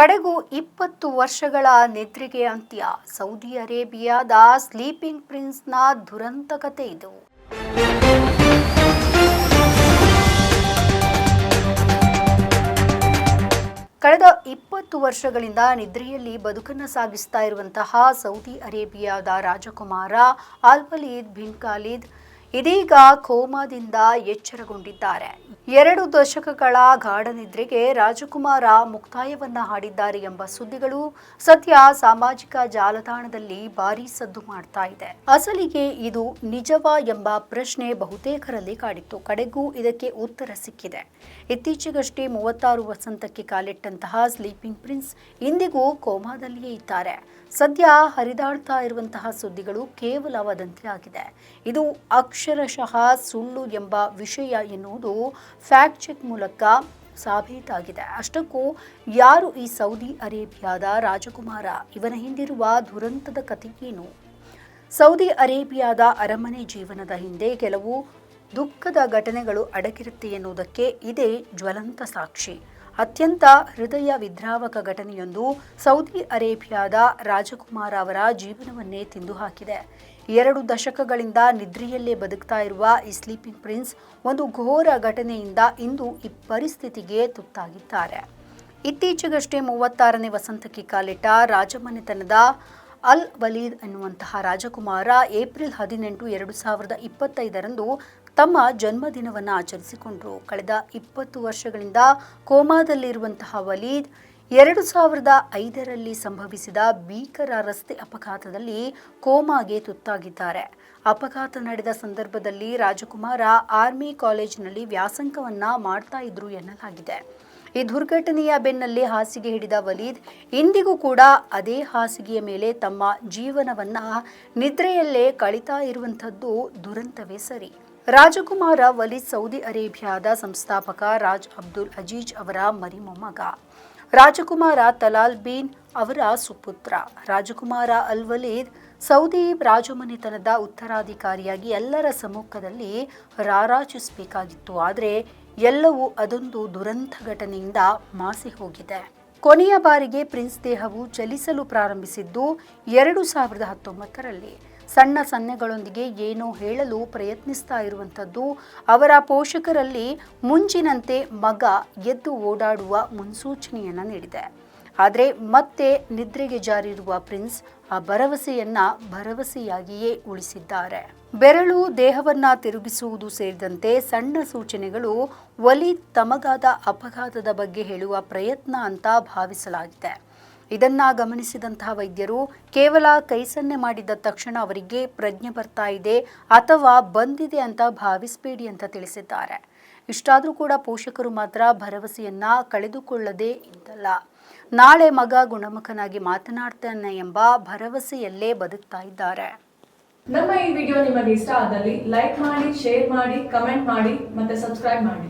ಕಡೆಗೂ ಇಪ್ಪತ್ತು ವರ್ಷಗಳ ನಿದ್ರೆಗೆ ಅಂತ್ಯ. ಸೌದಿ ಅರೇಬಿಯಾದ ಸ್ಲೀಪಿಂಗ್ ಪ್ರಿನ್ಸ್ನ ದುರಂತ ಕತೆ ಇದು. ಕಳೆದ ಇಪ್ಪತ್ತು ವರ್ಷಗಳಿಂದ ನಿದ್ರೆಯಲ್ಲಿ ಬದುಕನ್ನು ಸಾಗಿಸ್ತಾ ಇರುವಂತಹ ಸೌದಿ ಅರೇಬಿಯಾದ ರಾಜಕುಮಾರ ಅಲ್ವಲೀದ್ ಬಿನ್ ಖಾಲಿದ್ ಇದೀಗ ಕೋಮಾದಿಂದ ಎಚ್ಚರಗೊಂಡಿದ್ದಾರೆ. ಎರಡು ದಶಕಗಳ ಗಾಢನಿದ್ರೆಗೆ ರಾಜಕುಮಾರ ಮುಕ್ತಾಯವನ್ನ ಹಾಡಿದ್ದಾರೆ ಎಂಬ ಸುದ್ದಿಗಳು ಸದ್ಯ ಸಾಮಾಜಿಕ ಜಾಲತಾಣದಲ್ಲಿ ಭಾರೀ ಸದ್ದು ಮಾಡ್ತಾ ಇದೆ. ಅಸಲಿಗೆ ಇದು ನಿಜವಾ ಎಂಬ ಪ್ರಶ್ನೆ ಬಹುತೇಕರಲ್ಲಿ ಕಾಡಿತ್ತು. ಕಡೆಗೂ ಇದಕ್ಕೆ ಉತ್ತರ ಸಿಕ್ಕಿದೆ. ಇತ್ತೀಚೆಗಷ್ಟೇ ಮೂವತ್ತಾರು ವಸಂತಕ್ಕೆ ಕಾಲಿಟ್ಟಂತಹ ಸ್ಲೀಪಿಂಗ್ ಪ್ರಿನ್ಸ್ ಇಂದಿಗೂ ಕೋಮಾದಲ್ಲಿಯೇ ಇದ್ದಾರೆ. ಸದ್ಯ ಹರಿದಾಡ್ತಾ ಇರುವಂತಹ ಸುದ್ದಿಗಳು ಕೇವಲ ವದಂತಿಯಾಗಿದೆ ಇದು ಅಕ್ಷರಶಃ ಸುಳ್ಳು ಎಂಬ ವಿಷಯ ಎನ್ನುವುದು ಫ್ಯಾಕ್ಟ್ ಚೆಕ್ ಮೂಲಕ ಸಾಬೀತಾಗಿದೆ. ಅಷ್ಟಕ್ಕೂ ಯಾರು ಈ ಸೌದಿ ಅರೇಬಿಯಾದ ರಾಜಕುಮಾರ? ಇವನ ಹಿಂದಿರುವ ದುರಂತದ ಕಥೆ ಏನು ಸೌದಿ ಅರೇಬಿಯಾದ ಅರಮನೆ ಜೀವನದ ಹಿಂದೆ ಕೆಲವು ದುಃಖದ ಘಟನೆಗಳು ಅಡಗಿರುತ್ತೆ ಎನ್ನುವುದಕ್ಕೆ ಇದೇ ಜ್ವಲಂತ ಸಾಕ್ಷಿ. ಅತ್ಯಂತ ಹೃದಯ ವಿದ್ರಾವಕ ಘಟನೆಯೊಂದು ಸೌದಿ ಅರೇಬಿಯಾದ ರಾಜಕುಮಾರ ಅವರ ಜೀವನವನ್ನೇ ತಿಂದು ಹಾಕಿದೆ ಎರಡು ದಶಕಗಳಿಂದ ನಿದ್ರೆಯಲ್ಲೇ ಬದುಕ್ತಾ ಇರುವ ಈ ಸ್ಲೀಪಿಂಗ್ ಪ್ರಿನ್ಸ್ ಒಂದು ಘೋರ ಘಟನೆಯಿಂದ ಇಂದು ಈ ಪರಿಸ್ಥಿತಿಗೆ ತುತ್ತಾಗಿದ್ದಾರೆ. ಇತ್ತೀಚೆಗಷ್ಟೇ ಮೂವತ್ತಾರನೇ ವಸಂತಕ್ಕೆ ಕಾಲಿಟ್ಟ ರಾಜಮನೆತನದ ಅಲ್ ವಲೀದ್ ಎನ್ನುವಂತಹ ರಾಜಕುಮಾರ ಏಪ್ರಿಲ್ ಹದಿನೆಂಟು, ಎರಡು ಸಾವಿರದ ಇಪ್ಪತ್ತೈದರಂದು ತಮ್ಮ ಜನ್ಮದಿನವನ್ನು ಆಚರಿಸಿಕೊಂಡರು. ಕಳೆದ ಇಪ್ಪತ್ತು ವರ್ಷಗಳಿಂದ ಕೋಮಾದಲ್ಲಿರುವಂತಹ ವಲೀದ್ ಎರಡು ಸಾವಿರದ ಐದರಲ್ಲಿ ಸಂಭವಿಸಿದ ಭೀಕರ ರಸ್ತೆ ಅಪಘಾತದಲ್ಲಿ ಕೋಮಾಗೆ ತುತ್ತಾಗಿದ್ದಾರೆ. ಅಪಘಾತ ನಡೆದ ಸಂದರ್ಭದಲ್ಲಿ ರಾಜಕುಮಾರ ಆರ್ಮಿ ಕಾಲೇಜಿನಲ್ಲಿ ವ್ಯಾಸಂಗವನ್ನ ಮಾಡ್ತಾ ಇದ್ರು ಎನ್ನಲಾಗಿದೆ. ಈ ದುರ್ಘಟನೆಯ ಬೆನ್ನಲ್ಲಿ ಹಾಸಿಗೆ ಹಿಡಿದ ವಲೀದ್ ಇಂದಿಗೂ ಕೂಡ ಅದೇ ಹಾಸಿಗೆಯ ಮೇಲೆ ತಮ್ಮ ಜೀವನವನ್ನ ನಿದ್ರೆಯಲ್ಲೇ ಕಳಿತಾ ಇರುವಂಥದ್ದು ದುರಂತವೇ ಸರಿ. ರಾಜಕುಮಾರ ವಲೀದ್ ಸೌದಿ ಅರೇಬಿಯಾದ ಸಂಸ್ಥಾಪಕ ರಾಜ್ ಅಬ್ದುಲ್ ಅಜೀಜ್ ಅವರ ಮರಿಮೊಮ್ಮಗ. ರಾಜಕುಮಾರ ತಲಾಲ್ ಬೀನ್ ಅವರ ಸುಪುತ್ರ ರಾಜಕುಮಾರ ಅಲ್ ವಲೀದ್ ಸೌದಿ ರಾಜಮನೆತನದ ಉತ್ತರಾಧಿಕಾರಿಯಾಗಿ ಎಲ್ಲರ ಸಮ್ಮುಖದಲ್ಲಿ ರಾರಾಚಿಸಬೇಕಾಗಿತ್ತು ಆದರೆ ಎಲ್ಲವೂ ಅದೊಂದು ದುರಂತ ಘಟನೆಯಿಂದ ಮಾಸಿ ಹೋಗಿದೆ. ಕೊನೆಯ ಬಾರಿಗೆ ಪ್ರಿನ್ಸ್ ದೇಹವು ಚಲಿಸಲು ಪ್ರಾರಂಭಿಸಿದ್ದು ಎರಡು ಸಾವಿರದ ಹತ್ತೊಂಬತ್ತರಲ್ಲಿ. ಸಣ್ಣ ಸನ್ನೆಗಳೊಂದಿಗೆ ಏನೋ ಹೇಳಲು ಪ್ರಯತ್ನಿಸ್ತಾ ಇರುವಂಥದ್ದು ಅವರ ಪೋಷಕರಲ್ಲಿ ಮುಂಚಿನಂತೆ ಮಗ ಎದ್ದು ಓಡಾಡುವ ಮುನ್ಸೂಚನೆಯನ್ನು ನೀಡಿದೆ. ಆದರೆ ಮತ್ತೆ ನಿದ್ರೆಗೆ ಜಾರಿರುವ ಪ್ರಿನ್ಸ್ ಆ ಭರವಸೆಯನ್ನ ಭರವಸೆಯಾಗಿಯೇ ಉಳಿಸಿದ್ದಾರೆ. ಬೆರಳು ದೇಹವನ್ನ ತಿರುಗಿಸುವುದು ಸೇರಿದಂತೆ ಸಣ್ಣ ಸೂಚನೆಗಳು ಒಲಿ ತಮಗಾದ ಅಪಘಾತದ ಬಗ್ಗೆ ಹೇಳುವ ಪ್ರಯತ್ನ ಅಂತ ಭಾವಿಸಲಾಗಿದೆ. ಇದನ್ನ ಗಮನಿಸಿದಂತಹ ವೈದ್ಯರು, ಕೇವಲ ಕೈ ಸನ್ನೆ ಮಾಡಿದ ತಕ್ಷಣ ಅವರಿಗೆ ಪ್ರಜ್ಞೆ ಬರ್ತಾ ಇದೆ ಅಥವಾ ಬಂದಿದೆ ಅಂತ ಭಾವಿಸಬೇಡಿ ಅಂತ ತಿಳಿಸಿದ್ದಾರೆ. ಇಷ್ಟಾದರೂ ಕೂಡ ಪೋಷಕರು ಮಾತ್ರ ಭರವಸೆಯನ್ನ ಕಳೆದುಕೊಳ್ಳದೆ ಇದ್ದಲ್ಲ. ನಾಳೆ ಮಗ ಗುಣಮುಖನಾಗಿ ಮಾತನಾಡ್ತಾನೆ ಎಂಬ ಭರವಸೆಯಲ್ಲೇ ಬದುಕ್ತಾ ಇದ್ದಾರೆ. ನಮ್ಮ ಈ ವಿಡಿಯೋ ನಿಮಗೆ ಇಷ್ಟ ಆದಲ್ಲಿ ಲೈಕ್ ಮಾಡಿ, ಶೇರ್ ಮಾಡಿ, ಕಮೆಂಟ್ ಮಾಡಿ ಮತ್ತೆ ಸಬ್ಸ್ಕ್ರೈಬ್ ಮಾಡಿ.